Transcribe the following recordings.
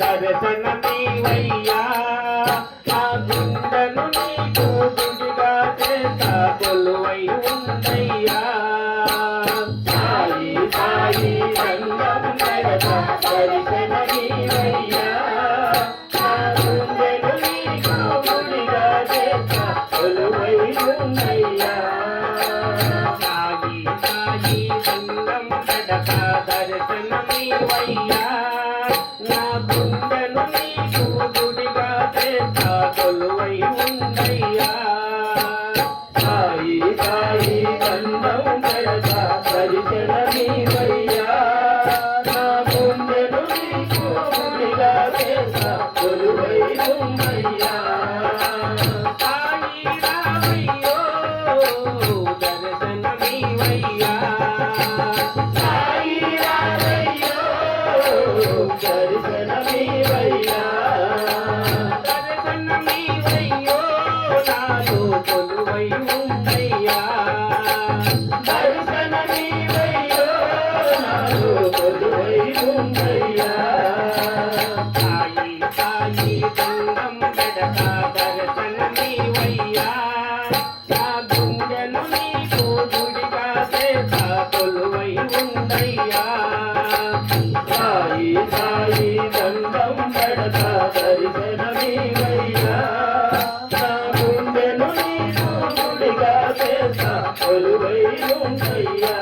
దర్శనమీవయ్యా. ఆ గుండను నీకు గుడిగా చేత కొలువై ఉందయ్యా సాయి దర్శనమీ Yeah.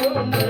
Thank you.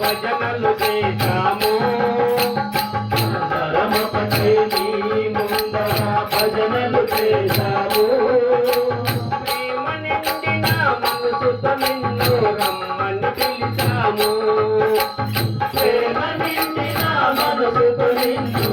భజనలు చేశాము. అందరమొకటై నీ ముందర భజనలు చేశాము. ప్రేమ నిండిన మనసుతో నిన్ను రమ్మని పిలిచాము. నిన్ను